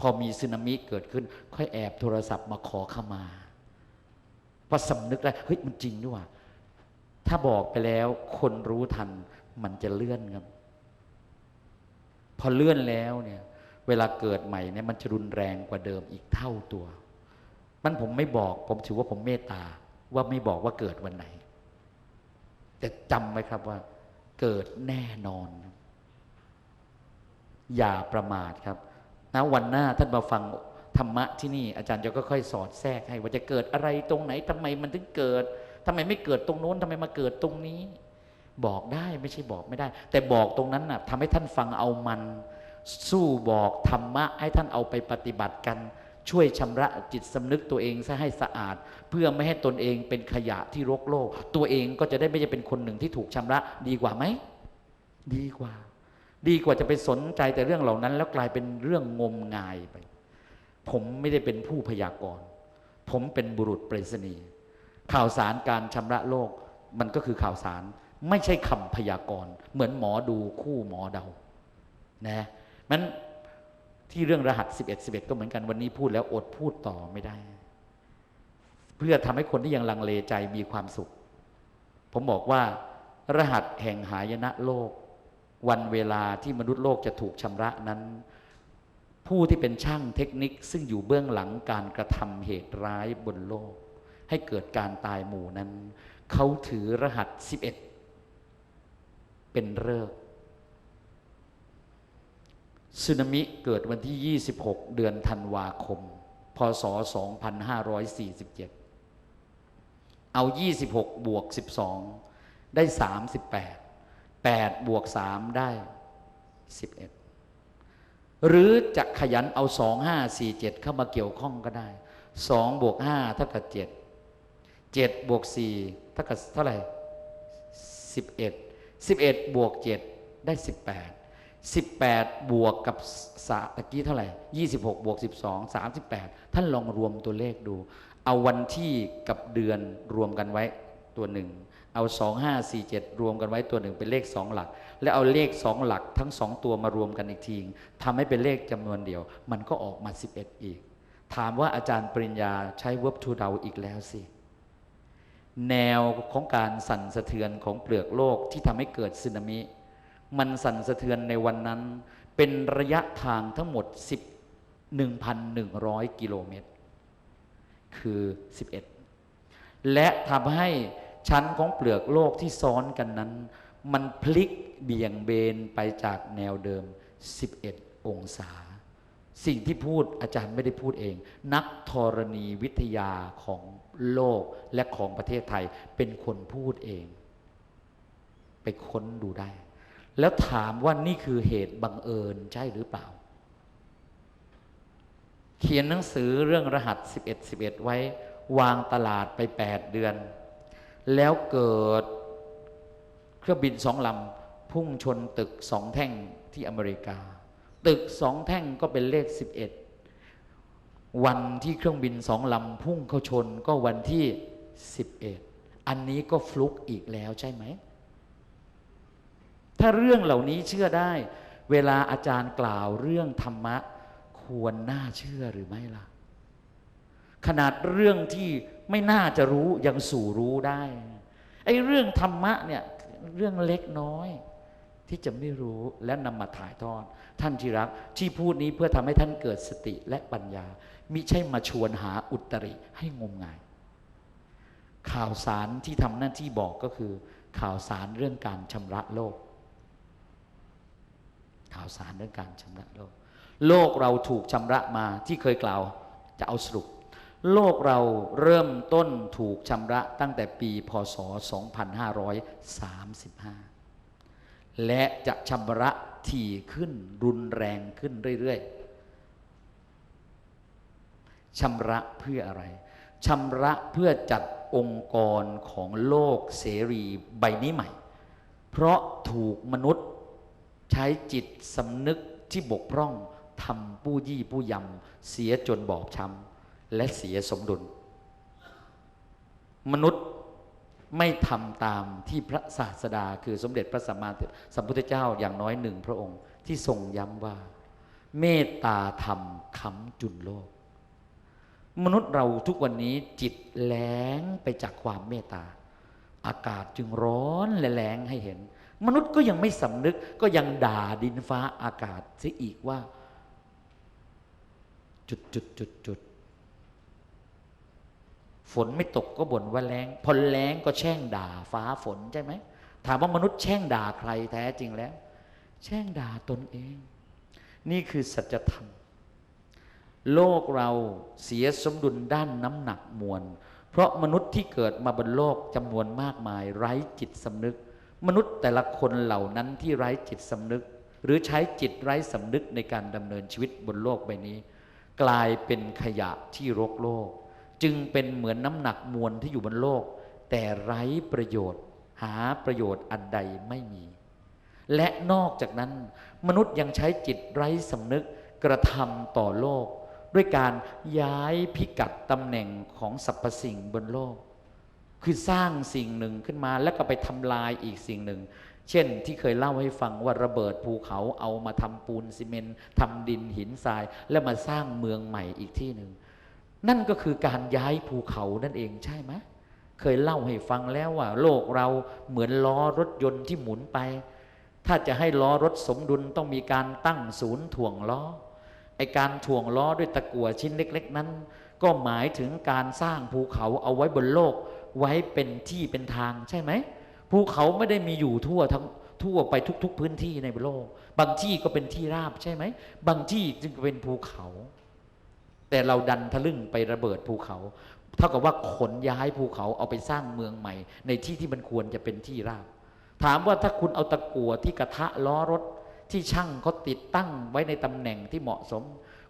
พอมีสึนามิเกิดขึ้น ค่อยแอบโทรศัพท์มาขอขมาเพราะสำนึกได้เฮ้ยมันจริงด้วยว่ะถ้าบอกไปแล้ว คนรู้ทัน มันจะเลื่อนครับ พอเลื่อนแล้วเนี่ย เวลาเกิดใหม่เนี่ยมันจะรุนแรงกว่าเดิมอีกเท่าตัว มันผมไม่บอก ผมถือว่าผมเมตตาว่าไม่บอกว่าเกิดวันไหน แต่จำไว้ครับว่า เกิดแน่นอน อย่าประมาทครับ นะวันหน้าท่านมาฟังธรรมะที่นี่อาจารย์จะก็ค่อยสอดแทรกให้ ว่าจะเกิดอะไรตรงไหนทำไมมันถึงเกิดทำไมไม่เกิดตรงโน้นทำไมมาเกิดตรงนี้ บอกได้ไม่ใช่บอกไม่ได้ แต่บอกตรงนั้นน่ะทำให้ท่านฟังเอามัน สู้บอกธรรมะให้ท่านเอาไปปฏิบัติกัน ช่วยชำระจิตสำนึกตัวเองซะให้สะอาด เพื่อไม่ให้ตนเองเป็นขยะที่รกโลก ตัวเองก็จะได้ไม่ใช่เป็นคนหนึ่งที่ถูกชำระดีกว่าไหมดีกว่า ดีกว่าจะไปสนใจแต่เรื่องเหล่านั้น แล้วกลายเป็นเรื่องงมงายไป ผมไม่ได้เป็นผู้พยากรณ์ผมเป็นบุรุษปรษณีย์ข่าวสารการชำระโลก มันก็คือข่าวสารไม่ใช่คำพยากรณ์เหมือนหมอดูคู่หมอเดานะมันที่เรื่องรหัส 11 11 ก็เหมือนกันวันนี้พูดแล้วอดพูดต่อไม่ได้ เพื่อทำให้คนที่ยังลังเลใจมีความสุข ผมบอกว่ารหัสแห่งหายนะโลก วันเวลาที่มนุษย์โลกจะถูกชำระนั้น ผู้ที่เป็นช่างเทคนิคซึ่งอยู่เบื้องหลังการกระทำเหตุร้ายบนโลก ให้เกิดการตายหมู่นั้น เขาถือรหัส 11 เป็นเลิกสึนามิเกิดวันที่ 26 เดือนธันวาคม พศ 2547 เอา 26 บวก 12 ได้ 38 8บวก3ได้ 11 หรือจะขยันเอา 2 5 4 7 เข้ามาเกี่ยวข้องก็ได้ 2 บวก5เท่ากับ 7 7 บวก4เท่ากับเท่าไหร่ 11 11 บวก 7 ได้ 18 18 บวกกับสาตะกี้เท่าไหร่ 26 บวก 12 38 ท่านลองรวมตัวเลขดู เอาวันที่กับเดือนรวมกันไว้ตัวหนึ่ง เอา 2 5 4 7 รวมกันไว้ตัวหนึ่งเป็นเลข 2 หลัก แล้วเอาเลข 2 หลักทั้ง 2 ตัวมารวมกันอีกทีทำให้เป็นเลขจำนวนเดียว มันก็ออกมา 11 อีก ถามว่าอาจารย์ปริญญาใช้เวิร์บทูเดาอีกแล้วสิ แนวของการสั่นสะเทือนของเปลือกโลกที่ทำให้เกิดสึนามิ มันสั่นสะเทือนในวันนั้น เป็นระยะทางทั้งหมด 11,100 กิโลเมตร คือ 11 และทำให้ ชั้นของเปลือกโลกที่ซ้อนกันนั้น มันพลิกเบี่ยงเบนไปจากแนวเดิม 11 องศา สิ่งที่พูดอาจารย์ไม่ได้พูดเอง นักธรณีวิทยาของโลกและของประเทศไทยเป็นคนพูดเอง ไปค้นดูได้ แล้วถามว่านี่คือเหตุบังเอิญใช่หรือเปล่า เขียนหนังสือเรื่องรหัส 11 11 ไว้วางตลาดไป 8 เดือน แล้วเกิดเครื่องบินสองลำพุ่งชนตึกสองแท่งที่อเมริกา ตึกสองแท่งก็เป็นเลข 11 วันที่เครื่องบินสองลำพุ่งเข้าชนก็วันที่ 11 อันนี้ก็ฟลุกอีกแล้วใช่ไหม ถ้าเรื่องเหล่านี้เชื่อได้ เวลาอาจารย์กล่าวเรื่องธรรมะ ควรน่าเชื่อหรือไม่ล่ะ ขนาดเรื่องที่ไม่น่าจะรู้ยังสู่รู้ได้ไอ้เรื่องธรรมะเนี่ยเรื่องเล็กน้อย ที่จะไม่รู้และนำมาถ่ายทอด ท่านที่รักที่พูดนี้เพื่อทำให้ท่านเกิดสติและปัญญามิใช่มาชวนหาอุตริให้งมงาย ข่าวสารที่ทำหน้าที่บอกก็คือ ข่าวสารเรื่องการชำระโลก ข่าวสารเรื่องการชำระโลก โลกเราถูกชำระมาที่เคยกล่าวจะเอาสรุป โลกเราเริ่มต้นถูกชำระตั้งแต่ปีพศ 2535 และจะชำระถี่ขึ้นรุนแรงขึ้นเรื่อยๆชำระเพื่ออะไรชำระเพื่อจัดองค์กรของโลกเสรีใบนี้ใหม่ เพราะถูกมนุษย์ใช้จิตสำนึกที่บกพร่องทำผู้ยี่ผู้ยำเสียจนบอบช้ำ และเสียสมดุล มนุษย์ไม่ทำตามที่พระศาสดา คือสมเด็จพระสัมมาสัมพุทธเจ้าอย่างน้อยหนึ่งพระองค์ที่ทรงย้ำว่า เมตตาธรรมค้ำจุนโลก มนุษย์เราทุกวันนี้จิตแหลงไปจากความเมตตา อากาศจึงร้อนและแรงให้เห็น มนุษย์ก็ยังไม่สำนึกก็ยังด่าดินฟ้าอากาศเสียอีกว่า จุดจุดจุดจุด ฝนไม่ตกก็บ่นว่าแรงพอแรงก็แช่งด่า ฟ้าฝนใช่ไหมถามว่ามนุษย์แช่งด่าใครแท้จริงแล้ว แช่งด่าตนเอง นี่คือสัจธรรม โลกเราเสียสมดุลด้านน้ำหนักมวล เพราะมนุษย์ที่เกิดมาบนโลกจำนวนมากมาย ไร้จิตสำนึก มนุษย์แต่ละคนเหล่านั้นที่ไร้จิตสำนึก หรือใช้จิตไร้สำนึกในการดำเนินชีวิตบนโลกใบนี้ กลายเป็นขยะที่รกโลก จึงเป็นเหมือนน้ำหนักมวลที่อยู่บนโลก แต่ไร้ประโยชน์ หาประโยชน์อันใดไม่มี และนอกจากนั้น มนุษย์ยังใช้จิตไร้สำนึกกระทำต่อโลก ด้วยการย้ายพิกัดตำแหน่งของสรรพสิ่งบนโลก คือสร้างสิ่งหนึ่งขึ้นมาแล้วก็ไปทำลายอีกสิ่งหนึ่ง เช่นที่เคยเล่าให้ฟังว่าระเบิดภูเขาเอามาทำปูนซีเมนต์ทำดินหินทราย แล้วมาสร้างเมืองใหม่อีกที่หนึ่ง นั่นก็คือการย้ายภูเขานั่นเองใช่ไหมเคยเล่าให้ฟังแล้วว่า โลกเราเหมือนล้อรถยนต์ที่หมุนไป ถ้าจะให้ล้อรถสมดุลต้องมีการตั้งศูนย์ถ่วงล้อไอการถ่วงล้อด้วยตะกั่วชิ้นเล็ก ๆ นั้น ก็หมายถึงการสร้างภูเขาเอาไว้บนโลก ไว้เป็นที่เป็นทางใช่ไหมภูเขาไม่ได้มีอยู่ทั่วทั้งทั่วไปทุก ๆ พื้นที่ในโลก บางที่ก็เป็นที่ราบใช่ไหม บางที่จึงเป็นภูเขา แต่เราดันทะลึ่งไประเบิดภูเขา เท่ากับว่าขนย้ายภูเขาเอาไปสร้างเมืองใหม่ ในที่ที่มันควรจะเป็นที่ราบ ถามว่าถ้าคุณเอาตะกั่วที่กระทะล้อรถที่ช่างเขาติดตั้งไว้ในตำแหน่งที่เหมาะสม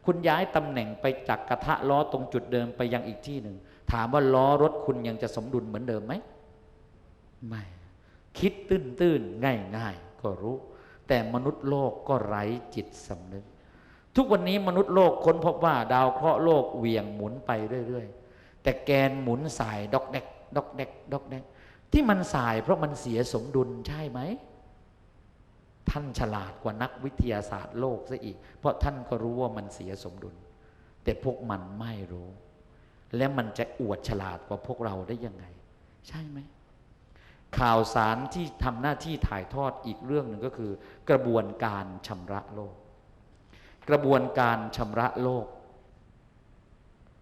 คุณย้ายตำแหน่งไปจากกระทะล้อตรงจุดเดิมไปยังอีกที่หนึ่ง ถามว่าล้อรถคุณยังจะสมดุลเหมือนเดิมไหมไม่ คิดตื้นตื้นง่ายง่าย ๆ ก็รู้ แต่มนุษย์โลกก็ไร้จิตสำนึก ทุกวันนี้มนุษย์โลกค้นพบว่า ดาวเคราะห์โลกเวียงหมุนไปเรื่อยๆ แต่แกนหมุนสายดอกแดกดอกแดกดอกแดกที่มันสายเพราะมันเสียสมดุลใช่ไหม ท่านฉลาดกว่านักวิทยาศาสตร์โลกซะอีก เพราะท่านก็รู้ว่ามันเสียสมดุล แต่พวกมันไม่รู้ และมันจะอวดฉลาดกว่าพวกเราได้ยังไง ใช่ไหมข่าวสารที่ทำหน้าที่ถ่ายทอดอีกเรื่องหนึ่งก็คือ กระบวนการชำระโลก กระบวนการชำระโลก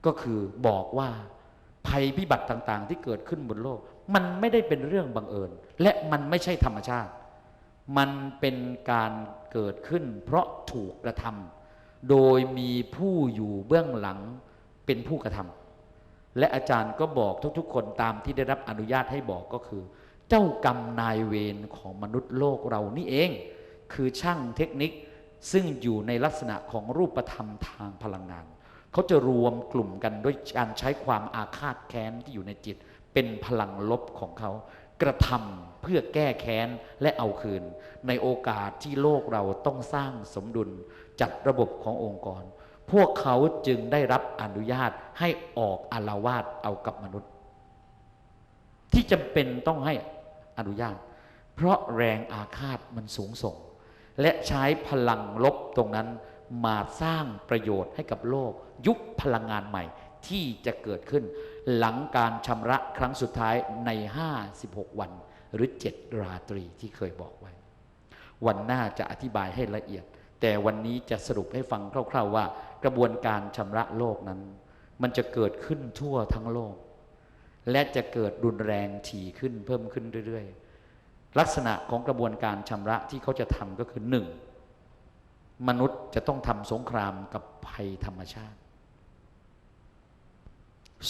ก็คือบอกว่าภัยพิบัติต่างๆ ที่เกิดขึ้นบนโลก มันไม่ได้เป็นเรื่องบังเอิญ และมันไม่ใช่ธรรมชาติ มันเป็นการเกิดขึ้น เพราะถูกกระทำโดยมีผู้อยู่เบื้องหลังเป็นผู้กระทำและอาจารย์ก็บอกทุกๆ คนตามที่ได้รับอนุญาตให้บอกก็คือ เจ้ากรรมนายเวรของมนุษย์โลกเรานี่เอง คือช่างเทคนิค ซึ่งอยู่ในลักษณะของรูปธรรมทางพลังงาน เขาจะรวมกลุ่มกันด้วยการใช้ความอาฆาตแค้นที่อยู่ในจิต เป็นพลังลบของเขา กระทำเพื่อแก้แค้นและเอาคืน ในโอกาสที่โลกเราต้องสร้างสมดุลจัดระบบขององค์กร พวกเขาจึงได้รับอนุญาตให้ออกอารวาสเอากับมนุษย์ ที่จำเป็นต้องให้อนุญาต เพราะแรงอาฆาตมันสูงส่ง และใช้พลังลบตรงนั้นมาสร้างประโยชน์ให้กับโลก ยุคพลังงานใหม่ที่จะเกิดขึ้น หลังการชำระครั้งสุดท้ายใน 56 วัน หรือ 7 ราตรีที่เคยบอกไว้ วันหน้าจะอธิบายให้ละเอียด แต่วันนี้จะสรุปให้ฟังคร่าว ๆว่า กระบวนการชำระโลกนั้น มันจะเกิดขึ้นทั่วทั้งโลก และจะเกิดรุนแรงถี่ขึ้นเพิ่มขึ้นเรื่อยๆ ลักษณะของกระบวนการชำระที่เขาจะทำก็คือหนึ่งมนุษย์จะต้องทำสงครามกับภัยธรรมชาติ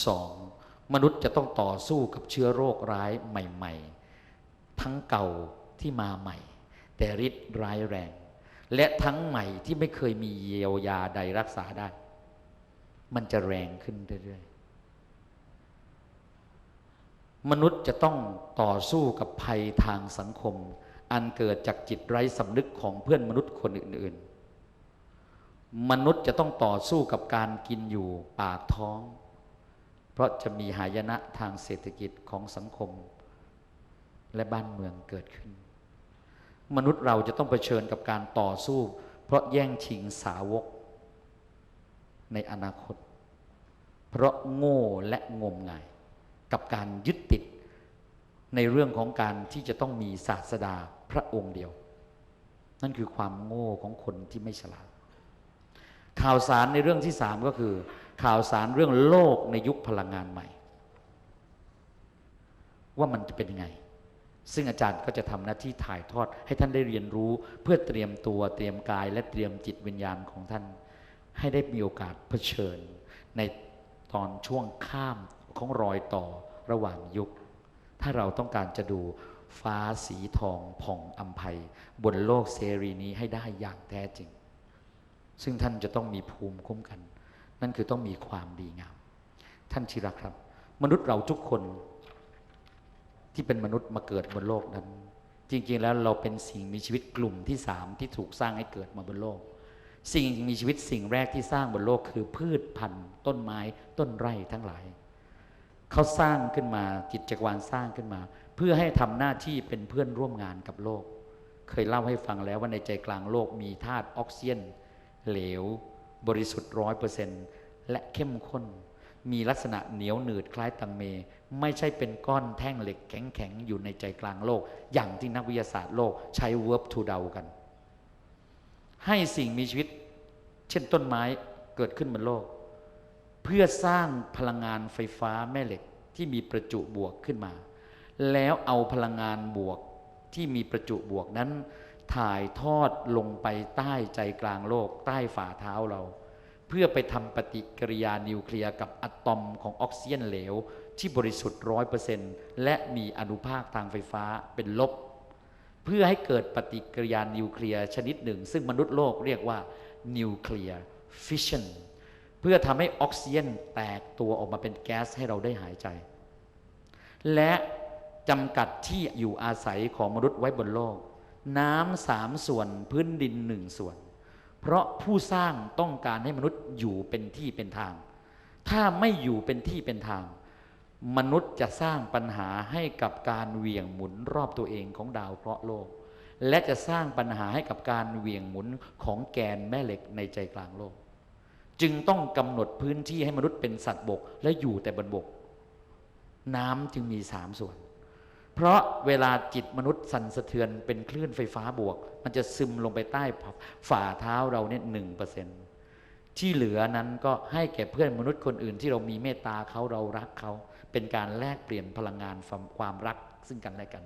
สองมนุษย์จะต้องต่อสู้กับเชื้อโรคร้ายใหม่ ๆ ทั้งเก่าที่มาใหม่ แต่ฤทธิ์ร้ายแรง และทั้งใหม่ที่ไม่เคยมีเยียวยาใดรักษาได้ มันจะแรงขึ้นเรื่อย มนุษย์จะต้องต่อสู้กับภัยทางสังคม อันเกิดจากจิตไร้สำนึกของเพื่อนมนุษย์คนอื่น ๆ มนุษย์จะต้องต่อสู้กับการกินอยู่ปากท้อง เพราะจะมีหายนะทางเศรษฐกิจของสังคม และบ้านเมืองเกิดขึ้น มนุษย์เราจะต้องเผชิญกับการต่อสู้ เพราะแย่งชิงสาวก ในอนาคต เพราะโง่และงมงาย กับการยึดติด ในเรื่องของการที่จะต้องมีศาสดาพระองค์เดียว นั่นคือความโง่ของคนที่ไม่ฉลาด ข่าวสารในเรื่องที่สามก็คือ ข่าวสารเรื่องโลกในยุคพลังงานใหม่ ว่ามันจะเป็นยังไงซึ่งอาจารย์ก็จะทำหน้าที่ถ่ายทอดให้ท่านได้เรียนรู้เพื่อเตรียมตัวเตรียมกาย และเตรียมจิตวิญญาณของท่าน ให้ได้มีโอกาสเผชิญ ในตอนช่วงข้าม ของรอยต่อระหว่างยุค ถ้าเราต้องการจะดูฟ้าสีทองผ่องอัมภัย บนโลกเสรีนี้ให้ได้อย่างแท้จริง ซึ่งท่านจะต้องมีภูมิคุ้มกัน นั่นคือต้องมีความดีงาม ท่านชิรักครับ มนุษย์เราทุกคน ที่เป็นมนุษย์มาเกิดบนโลกนั้น จริงๆแล้วเราเป็นสิ่งมีชีวิตกลุ่มที่สามที่ถูกสร้างให้เกิดมาบนโลก สิ่งมีชีวิตสิ่งแรกที่สร้างบนโลกคือพืชพันธุ์ต้นไม้ต้นไร่ทั้งหลาย เขาสร้างขึ้นมาจิตจักรวาลสร้างขึ้นมา เพื่อให้ทำหน้าที่เป็นเพื่อนร่วมงานกับโลก เคยเล่าให้ฟังแล้วว่าในใจกลางโลกมีธาตุออกซิเจนเหลว บริสุทธิ์ร้อยเปอร์เซนต์และเข้มข้น มีลักษณะเหนียวหนืดคล้ายตังเม ไม่ใช่เป็นก้อนแท่งเหล็กแข็งๆ อยู่ในใจกลางโลก อย่างที่นักวิทยาศาสตร์โลกใช้ verb to เดากัน ให้สิ่งมีชีวิต เช่นต้นไม้เกิดขึ้นบนโลก เพื่อสร้างพลังงานไฟฟ้าแม่เหล็กที่มีประจุบวกขึ้นมา แล้วเอาพลังงานบวกที่มีประจุบวกนั้น ถ่ายทอดลงไปใต้ใจกลางโลก ใต้ฝ่าเท้าเรา เพื่อไปทำปฏิกิริยานิวเคลียร์กับอะตอมของออกซิเจนเหลว ที่บริสุทธิ์ร้อยเปอร์เซนต์และมีอนุภาคทางไฟฟ้าเป็นลบ เพื่อให้เกิดปฏิกิริยานิวเคลียร์ชนิดหนึ่ง ซึ่งมนุษย์โลกเรียกว่านิวเคลียร์ฟิชชัน เพื่อทำให้ออกซิเจนแตกตัวออกมาเป็นแก๊สให้เราได้หายใจ และจำกัดที่อยู่อาศัยของมนุษย์ไว้บนโลก น้ำสามส่วนพื้นดินหนึ่งส่วน เพราะผู้สร้างต้องการให้มนุษย์อยู่เป็นที่เป็นทาง ถ้าไม่อยู่เป็นที่เป็นทาง มนุษย์จะสร้างปัญหาให้กับการเวี่ยงหมุนรอบตัวเองของดาวเคราะห์โลก และจะสร้างปัญหาให้กับการเวี่ยงหมุนของแกนแม่เหล็กในใจกลางโลก จึงต้องกำหนดพื้นที่ให้มนุษย์เป็นสัตว์บก และอยู่แต่บนบก น้ำจึงมีสามส่วน เพราะเวลาจิตมนุษย์สั่นสะเทือนเป็นคลื่นไฟฟ้าบวก มันจะซึมลงไปใต้ฝ่าเท้าเราเนี่ยหนึ่งเปอร์เซ็นที่เหลือนั้นก็ให้แก่เพื่อนมนุษย์คนอื่นที่เรามีเมตตาเขาเรารักเขาเป็นการแลกเปลี่ยนพลังงานความรักซึ่งกันและกัน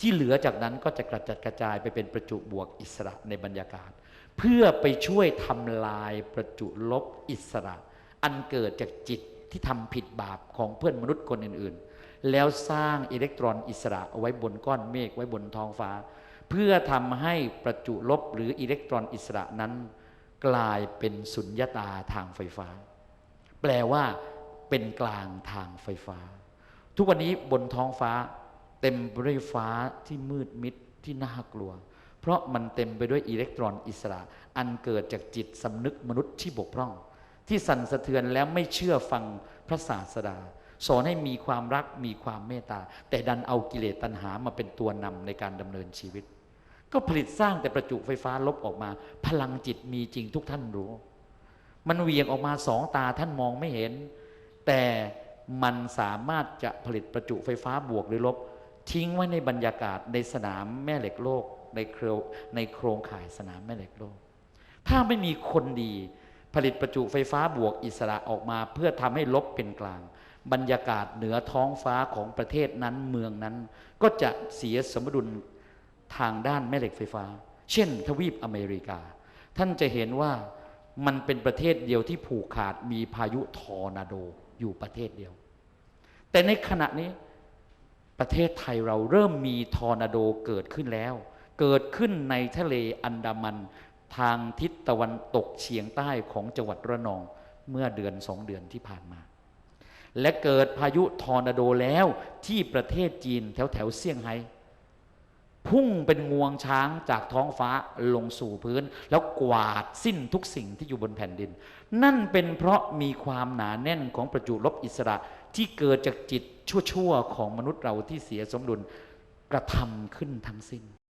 ที่เหลือจากนั้นก็จะกระจัดกระจายไปเป็นประจุบวกอิสระในบรรยากาศ เพื่อไปช่วยทำลายประจุลบอิสระ อันเกิดจากจิตที่ทำผิดบาปของเพื่อนมนุษย์คนอื่นๆ แล้วสร้างอิเล็กตรอนอิสระเอาไว้บนก้อนเมฆไว้บนท้องฟ้า เพื่อทำให้ประจุลบหรืออิเล็กตรอนอิสระนั้น กลายเป็นสุญญตาทางไฟฟ้า แปลว่า เป็นกลางทางไฟฟ้า ทุกวันนี้บนท้องฟ้า เต็มไปด้วยฟ้าที่มืดมิดที่น่ากลัว เพราะมันเต็มไปด้วยอิเล็กตรอนอิสระ อันเกิดจากจิตสำนึกมนุษย์ที่บกพร่อง ที่สั่นสะเทือนแล้วไม่เชื่อฟังพระศาสดา สอนให้มีความรักมีความเมตตา แต่ดันเอากิเลสตัณหามาเป็นตัวนำในการดำเนินชีวิต ก็ผลิตสร้างแต่ประจุไฟฟ้าลบออกมา พลังจิตมีจริงทุกท่านรู้ มันเวียงออกมาสองตาท่านมองไม่เห็น แต่มันสามารถจะผลิตประจุไฟฟ้าบวกหรือลบ ทิ้งไว้ในบรรยากาศในสนามแม่เหล็กโลก ในเครในโครงข่ายสนามแม่เหล็กโลก ถ้าไม่มีคนดีผลิตประจุไฟฟ้าบวกอิสระออกมา เพื่อทำให้ลบเป็นกลาง บรรยากาศเหนือท้องฟ้าของประเทศนั้นเมืองนั้น ก็จะเสียสมดุลทางด้านแม่เหล็กไฟฟ้า เช่น ทวีปอเมริกา ท่านจะเห็นว่ามันเป็นประเทศเดียวที่ผูกขาดมีพายุทอร์นาโดอยู่ประเทศเดียว แต่ในขณะนี้ประเทศไทยเราเริ่มมีทอร์นาโดเกิดขึ้นแล้ว เกิดขึ้นในทะเลอันดามัน ทางทิศตะวันตกเฉียงใต้ของจังหวัดระนองเมื่อเดือนสองเดือนที่ผ่านมา และเกิดพายุทอร์นาโดแล้วที่ประเทศจีนแถวแถวเซี่ยงไฮ้พุ่งเป็นงวงช้างจากท้องฟ้าลงสู่พื้น แล้วกวาดสิ้นทุกสิ่งที่อยู่บนแผ่นดิน นั่นเป็นเพราะมีความหนาแน่นของประจุลบอิสระที่เกิดจากจิตชั่วๆ ของมนุษย์เราที่เสียสมดุลกระทำขึ้นทั้งสิ้น